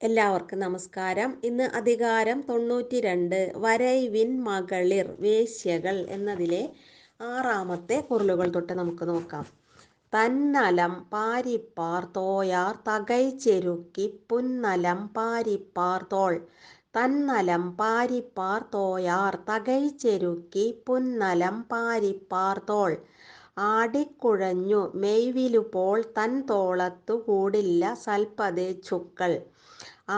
എല്ലാവർക്കും നമസ്കാരം. ഇന്ന് അധികാരം തൊണ്ണൂറ്റി രണ്ട് വരൈവിൻ മകളിർ വേശ്യകൾ എന്നതിലെ ആറാമത്തെ കുരലുകൾ തൊട്ട് നമുക്ക് നോക്കാം. തന്നലം പാരിപ്പാർ തോയാർ തകൈ ചെരുക്കി പുന്നലം പാരിപ്പാർ തോൾ. തന്നലം പാരിപ്പാർ തോയാർ തകൈ ചെരുക്കി പുന്നലം പാരിപ്പാർ തോൾ. ആടിക്കുഴഞ്ഞു മെയ്വിലുപോൾ തൻ തോളത്തു കൂടില്ല സൽപ്പതേ ചുക്കൾ.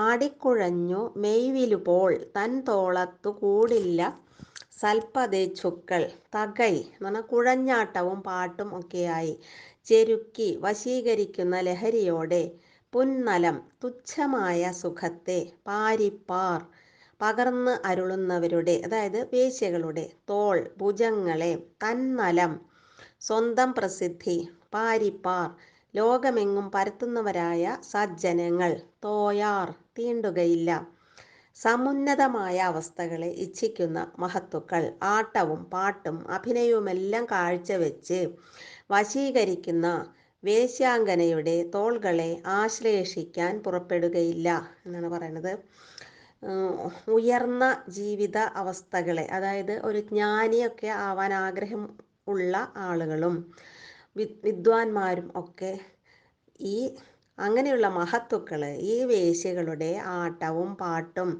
ആടിക്കുഴഞ്ഞു മെയ്വിലുപോൾ തൻ തോളത്തു കൂടില്ല സൽപ്പതേച്ചുക്കൾ തകൈ എന്ന് പറഞ്ഞാൽ കുഴഞ്ഞാട്ടവും പാട്ടും ഒക്കെയായി. ചെരുക്കി വശീകരിക്കുന്ന ലഹരിയോടെ പുന്നലം തുച്ഛമായ സുഖത്തെ പാരിപ്പാർ. പകർന്ന് അരുളുന്നവരുടെ അതായത് വേശ്യകളുടെ തോൾ ഭുജങ്ങളെ തന്നലം സ്വന്തം പ്രസിദ്ധി പാരിപ്പാർ. ലോകമെങ്ങും പരത്തുന്നവരായ സജ്ജനങ്ങൾ തോയാർ തീണ്ടുകയില്ല. സമുന്നതമായ അവസ്ഥകളെ ഇച്ഛിക്കുന്ന മഹത്തുക്കൾ ആട്ടവും പാട്ടും അഭിനയവുമെല്ലാം കാഴ്ചവെച്ച് വശീകരിക്കുന്ന വേശ്യാങ്കനയുടെ തോൾകളെ ആശ്ലേഷിക്കാൻ പുറപ്പെടുകയില്ല എന്നാണ് പറയുന്നത്. ഉയർന്ന ജീവിത അവസ്ഥകളെ അതായത് ഒരു ജ്ഞാനിയൊക്കെ ആവാൻ ആഗ്രഹം ഉള്ള ആളുകളും വിദ്വാൻമാരും ഒക്കെ ഈ അങ്ങനെയുള്ള മഹത്തുക്കൾ ഈ വേശ്യകളുടെ ആട്ടവും പാട്ടും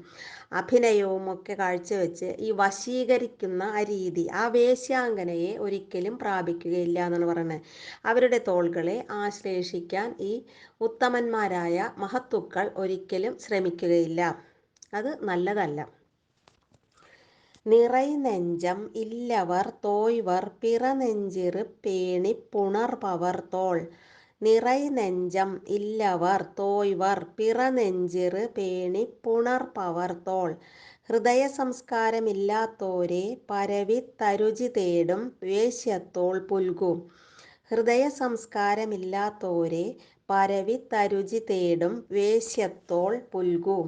അഭിനയവും ഒക്കെ കാഴ്ചവെച്ച് ഈ വശീകരിക്കുന്ന ആ രീതി ആ വേശ്യാങ്കനയെ ഒരിക്കലും പ്രാപിക്കുകയില്ല എന്നാണ് പറയുന്നത്. അവരുടെ തോൾകളെ ആശ്ലേഷിക്കാൻ ഈ ഉത്തമന്മാരായ മഹത്തുക്കൾ ഒരിക്കലും ശ്രമിക്കുകയില്ല. അത് നല്ലതല്ല. നിറൈ നെഞ്ചം ഇല്ലവർ തോയ്വർ പിറനെഞ്ചിറ് പേണി പുണർപവർ തോൾ. നിറൈ നെഞ്ചം ഇല്ലവർ തോയ്വർ പിറനെഞ്ചിറ് പേണി പുണർപവർ തോൾ. ഹൃദയ സംസ്കാരമില്ലാത്തോരെ പരവി തരുചി തേടും വേശ്യത്തോൾ പുൽകു. ഹൃദയ സംസ്കാരമില്ലാത്തോരെ പരവി തരുചി തേടും വേശ്യത്തോൾ പുൽകു.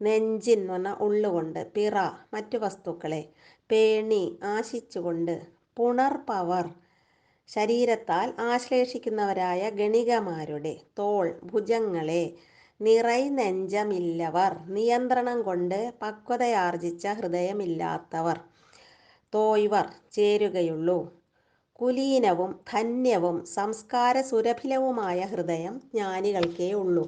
നെഞ്ചിൻ എന്ന് പറഞ്ഞാൽ ഉള്ളുകൊണ്ട് പിറ മറ്റു വസ്തുക്കളെ പേണി ആശിച്ചുകൊണ്ട് പുണർപവർ ശരീരത്താൽ ആശ്ലേഷിക്കുന്നവരായ ഗണികമാരുടെ തോൾ ഭുജങ്ങളെ നിറൈ നെഞ്ചമില്ലവർ നിയന്ത്രണം കൊണ്ട് പക്വതയാർജിച്ച ഹൃദയമില്ലാത്തവർ തോയ്വർ ചേരുകയുള്ളൂ. കുലീനവും ധന്യവും സംസ്കാര സുരഭിലവുമായ ഹൃദയം ജ്ഞാനികൾക്കേ ഉള്ളൂ.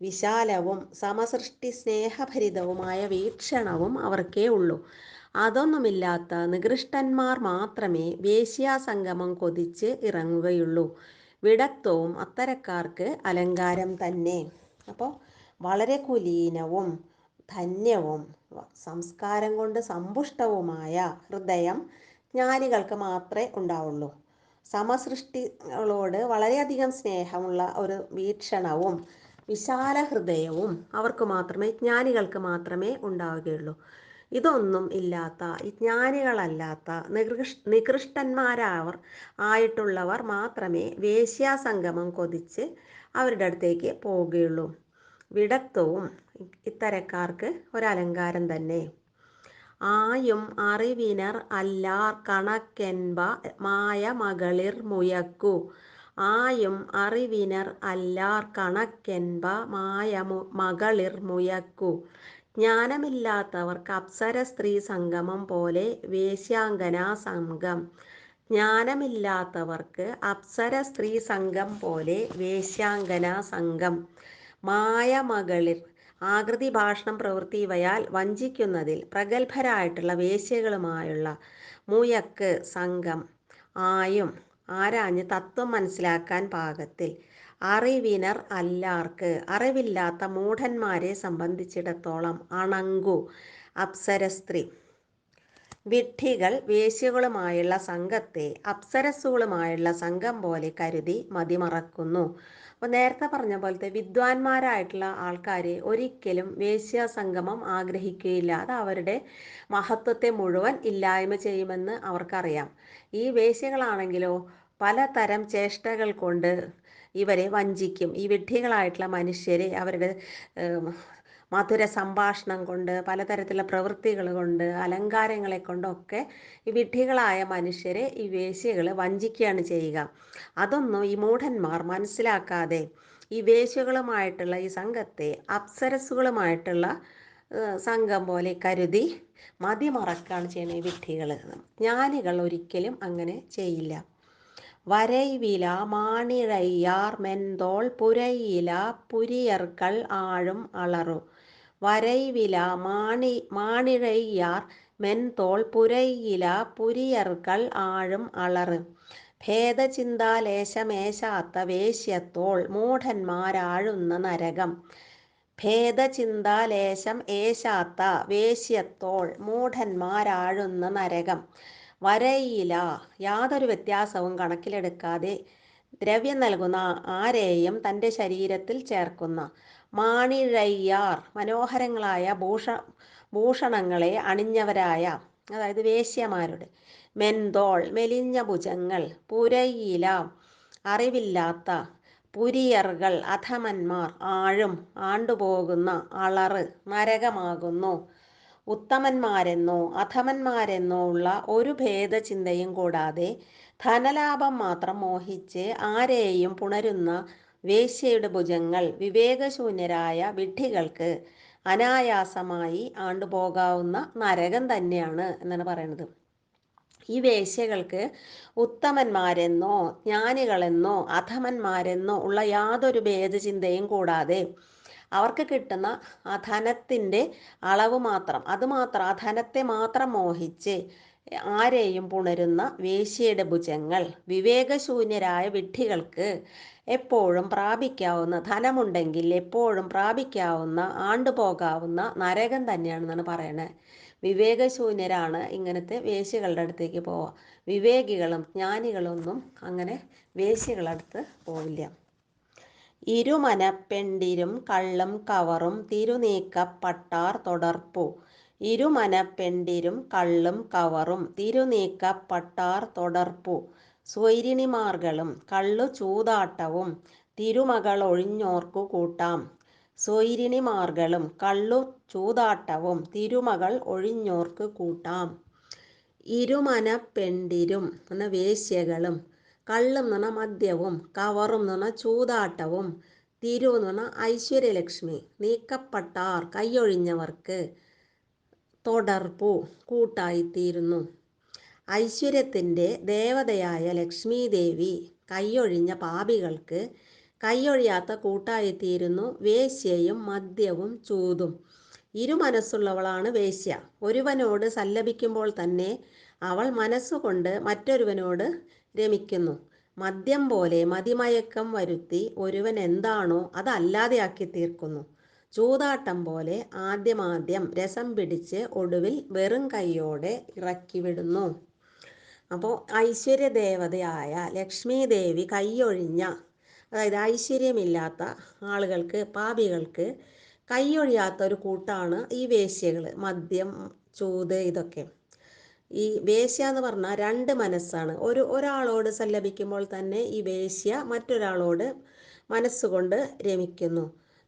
വിശാലവും സമസൃഷ്ടി സ്നേഹഭരിതവുമായ വീക്ഷണവും അവർക്കേ ഉള്ളൂ. അതൊന്നുമില്ലാത്ത നികൃഷ്ടന്മാർ മാത്രമേ വേശ്യാസംഗമം കൊതിച്ച് ഇറങ്ങുകയുള്ളൂ. വിടത്വവും അത്തരക്കാർക്ക് അലങ്കാരം തന്നെ. അപ്പോൾ വളരെ കുലീനവും ധന്യവും സംസ്കാരം കൊണ്ട് സമ്പുഷ്ടവുമായ ഹൃദയം ജ്ഞാനികൾക്ക് മാത്രമേ ഉണ്ടാവുള്ളൂ. സമസൃഷ്ടികളോട് വളരെയധികം സ്നേഹമുള്ള ഒരു വീക്ഷണവും വിശാല ഹൃദയവും അവർക്ക് മാത്രമേ ജ്ഞാനികൾക്ക് മാത്രമേ ഉണ്ടാവുകയുള്ളൂ. ഇതൊന്നും ഇല്ലാത്ത ജ്ഞാനികളല്ലാത്ത നികൃഷ് ആയിട്ടുള്ളവർ മാത്രമേ വേശ്യാസംഗമം കൊതിച്ച് അവരുടെ അടുത്തേക്ക് പോവുകയുള്ളൂ. വിടത്വവും ഇത്തരക്കാർക്ക് ഒരലങ്കാരം തന്നെ. ആയും അറിവിനർ അല്ലാർ കണക്കെൻപ മായ മകളിർ മുയക്കു. ആയും അറിവിനർ അല്ലാർ കണക്കെൻപ മായ മകളിർ മുയക്കു. ജ്ഞാനമില്ലാത്തവർക്ക് അപ്സര സ്ത്രീ സംഗമം പോലെ വേശ്യാങ്കനാ സംഘം. ജ്ഞാനമില്ലാത്തവർക്ക് അപ്സര സ്ത്രീ സംഘം പോലെ വേശ്യാങ്കനാ സംഘം. മായ മകളിർ ആകൃതി ഭാഷണം പ്രവൃത്തി ഇവയാൽ വഞ്ചിക്കുന്നതിൽ പ്രഗത്ഭരായിട്ടുള്ള വേശ്യകളുമായുള്ള മുയക്ക് സംഘം. ആയും ആരാഞ്ഞ് തത്വം മനസ്സിലാക്കാൻ പാകത്തിൽ. അറിവിനർ അല്ലാർക്ക് അറിവില്ലാത്ത മൂഢന്മാരെ സംബന്ധിച്ചിടത്തോളം അണങ്കു അപ്സരസ്ത്രീ. വിഡ്ഢികൾ വേശ്യകളുമായുള്ള സംഘത്തെ അപ്സരസ്സുകളുമായുള്ള സംഘം പോലെ കരുതി മതിമറക്കുന്നു. അപ്പോൾ നേരത്തെ പറഞ്ഞ പോലത്തെ വിദ്വാൻമാരായിട്ടുള്ള ആൾക്കാരെ ഒരിക്കലും വേശ്യ സംഗമം ആഗ്രഹിക്കുകയില്ല. അത് അവരുടെ മഹത്വത്തെ മുഴുവൻ ഇല്ലായ്മ ചെയ്യുമെന്ന് അവർക്കറിയാം. ഈ വേശ്യകളാണെങ്കിലോ പലതരം ചേഷ്ടകൾ കൊണ്ട് ഇവരെ വഞ്ചിക്കും. ഈ വിഡ്ഢികളായിട്ടുള്ള മനുഷ്യരെ അവരുടെ മധുര സംഭാഷണം കൊണ്ട് പലതരത്തിലുള്ള പ്രവൃത്തികൾ കൊണ്ട് അലങ്കാരങ്ങളെ കൊണ്ടൊക്കെ ഈ വിഡ്ഢികളായ മനുഷ്യരെ ഈ വേശ്യകൾ വഞ്ചിക്കുകയാണ് ചെയ്യുക. അതൊന്നും ഈ മൂഢന്മാർ മനസ്സിലാക്കാതെ ഈ വേശ്യകളുമായിട്ടുള്ള ഈ സംഘത്തെ അപ്സരസുകളുമായിട്ടുള്ള സംഘം പോലെ കരുതി മതിമറക്കാണ് ചെയ്യുന്നത് ഈ വിഡ്ഢികൾ ജ്ഞാനികൾ ഒരിക്കലും അങ്ങനെ ചെയ്യില്ല. വരൈവില മാണിഴയ്യാർ മെന്തോൾ പുരയില പുരിയർക്കൾ ആഴും അളറു. വരൈവില മാണി മാണിഴയ്യാർ മെൻതോൾ പുരയില പുരിയർക്കൾ ആഴും അളറ്. ഭേദചിന്താലേശമേശാത്ത വേശ്യത്തോൾ മൂഢന്മാരാഴുന്ന നരകം. ഭേദചിന്താലേശം ഏശാത്ത വേശ്യത്തോൾ മൂഢന്മാരാഴുന്ന നരകം. വരയില. യാതൊരു വ്യത്യാസവും കണക്കിലെടുക്കാതെ ദ്രവ്യം നൽകുന്ന ആരെയും തന്റെ ശരീരത്തിൽ ചേർക്കുന്ന മാണിഴയ്യാർ മനോഹരങ്ങളായ ഭൂഷ ഭൂഷണങ്ങളെ അണിഞ്ഞവരായ അതായത് വേശ്യമാരുടെ മെന്തോൾ മെലിഞ്ഞ ഭുജങ്ങൾ പുരയില അറിവില്ലാത്ത പുരിയറുകൾ അധമന്മാർ ആഴും ആണ്ടുപോകുന്ന അളറ് നരകമാകുന്നു. ഉത്തമന്മാരെന്നോ അധമന്മാരെന്നോ ഉള്ള ഒരു ഭേദചിന്തയും കൂടാതെ ധനലാഭം മാത്രം മോഹിച്ച് ആരെയും പുണരുന്ന വേശ്യയുടെ ഭുജങ്ങൾ വിവേകശൂന്യരായ വിഡ്ഢികൾക്ക് അനായാസമായി ആണ്ടുപോകാവുന്ന നരകം തന്നെയാണ് എന്നാണ് പറയുന്നത്. ഈ വേശ്യകൾക്ക് ഉത്തമന്മാരെന്നോ ജ്ഞാനികളെന്നോ അധമന്മാരെന്നോ ഉള്ള യാതൊരു ഭേദചിന്തയും കൂടാതെ അവർക്ക് കിട്ടുന്ന ആ ധനത്തിന്റെ അളവ് മാത്രം. അതുമാത്രം ആ ധനത്തെ മാത്രം മോഹിച്ച് ആരെയും പുണരുന്ന വേശിയുടെ ഭുജങ്ങൾ വിവേകശൂന്യരായ വിഡ്ഢികൾക്ക് എപ്പോഴും പ്രാപിക്കാവുന്ന ധനമുണ്ടെങ്കിൽ എപ്പോഴും പ്രാപിക്കാവുന്ന ആണ്ടുപോകാവുന്ന നരകം തന്നെയാണെന്നാണ് പറയണത് വിവേകശൂന്യരാണ് ഇങ്ങനത്തെ വേശികളുടെ അടുത്തേക്ക് പോവുക. വിവേകികളും ജ്ഞാനികളൊന്നും അങ്ങനെ വേശികളടുത്ത് പോവില്ല. ഇരുമനപ്പെണ്ടിരും കള്ളും കവറും തിരുനീക്കപ്പട്ടാർ തുടർപ്പു. ഇരുമനപ്പെണ്ടിരും കള്ളും കവറും തിരുനീക്കപ്പട്ടാർ തുടർപ്പു. സ്വൈരിണിമാർകളും കള്ളു ചൂതാട്ടവും തിരുമകളൊഴിഞ്ഞോർക്കു കൂട്ടാം. സ്വൈരിണിമാർകളും കള്ളു ചൂതാട്ടവും തിരുമകൾ ഒഴിഞ്ഞോർക്ക് കൂട്ടാം. ഇരുമനപ്പെണ്ടിരും എന്ന വേശ്യകളും കള്ളും എന്ന് പറഞ്ഞാൽ മദ്യവും കവറും എന്ന് പറഞ്ഞാൽ ചൂതാട്ടവും തിരു എന്ന് പറഞ്ഞാൽ ഐശ്വര്യലക്ഷ്മി നീക്കപ്പെട്ടാർ കൈയൊഴിഞ്ഞവർക്ക് തുടർപ്പു കൂട്ടായിത്തീരുന്നു. ഐശ്വര്യത്തിന്റെ ദേവതയായ ലക്ഷ്മി ദേവി കൈയൊഴിഞ്ഞ പാപികൾക്ക് കൈയൊഴിയാത്ത കൂട്ടായിത്തീരുന്നു. വേശ്യയും മദ്യവും ചൂതും. ഇരുമനസ്സുള്ളവളാണ് വേശ്യ. ഒരുവനോട് സല്ലപിക്കുമ്പോൾ തന്നെ അവൾ മനസ്സുകൊണ്ട് മറ്റൊരുവനോട് രമിക്കുന്നു മദ്യം പോലെ മതിമയക്കം വരുത്തി ഒരുവൻ എന്താണോ അതല്ലാതെയാക്കി തീർക്കുന്നു. ചൂതാട്ടം പോലെ ആദ്യമാദ്യം രസം പിടിച്ച് ഒടുവിൽ വെറും കൈയോടെ ഇറക്കി വിടുന്നു അപ്പോൾ ഐശ്വര്യദേവതയായ ലക്ഷ്മി ദേവി കൈയൊഴിഞ്ഞ അതായത് ഐശ്വര്യമില്ലാത്ത ആളുകൾക്ക് പാപികൾക്ക് കൈയൊഴിയാത്ത ഒരു കൂട്ടാണ് ഈ വേശ്യകൾ മദ്യം ചൂത് ഇതൊക്കെ. ഈ വേശ്യ എന്ന് പറഞ്ഞാൽ രണ്ട് മനസ്സാണ്. ഒരു ഒരാളോട് സല്ലപിക്കുമ്പോൾ തന്നെ ഈ വേശ്യ മറ്റൊരാളോട് മനസ്സുകൊണ്ട് രമിക്കുന്നു.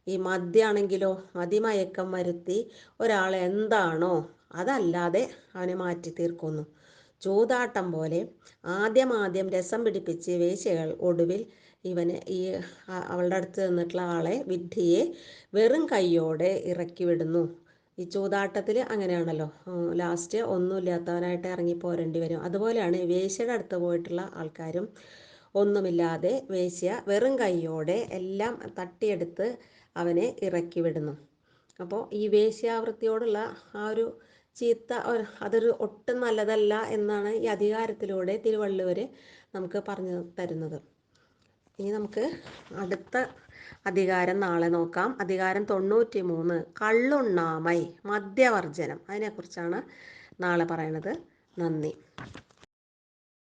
ഈ മദ്യാണെങ്കിലോ മതിമയക്കം വരുത്തി ഒരാൾ എന്താണോ അതല്ലാതെ അവനെ മാറ്റി തീർക്കുന്നു. ചൂതാട്ടം പോലെ ആദ്യം ആദ്യം രസം പിടിപ്പിച്ച് വേശ്യകൾ ഒടുവിൽ ഇവന് ഈ അവളുടെ അടുത്ത് നിന്നിട്ടുള്ള ആളെ വിഡ്ഢിയെ വെറും കൈയോടെ ഇറക്കി വിടുന്നു. ഈ ചൂതാട്ടത്തിൽ അങ്ങനെയാണല്ലോ. ലാസ്റ്റ് ഒന്നുമില്ലാത്തവനായിട്ട് ഇറങ്ങി പോരേണ്ടി വരും. അതുപോലെയാണ് വേശ്യയുടെ അടുത്ത് പോയിട്ടുള്ള ആൾക്കാരും ഒന്നുമില്ലാതെ വേശ്യ വെറും കൈയോടെ എല്ലാം തട്ടിയെടുത്ത് അവനെ ഇറക്കി വിടുന്നു. അപ്പോൾ ഈ വേശ്യാവൃത്തിയോടുള്ള ആ ഒരു ചീത്ത അതൊരു ഒട്ടും നല്ലതല്ല എന്നാണ് ഈ അധികാരത്തിലൂടെ തിരുവള്ളുവർ നമുക്ക് പറഞ്ഞു തരുന്നത്. ഇനി നമുക്ക് അടുത്ത അധികാരം നാളെ നോക്കാം. അധികാരം തൊണ്ണൂറ്റി മൂന്ന് കള്ളുണ്ണാമൈ മദ്യവർജനം അതിനെക്കുറിച്ചാണ് നാളെ പറയണത്. നന്ദി.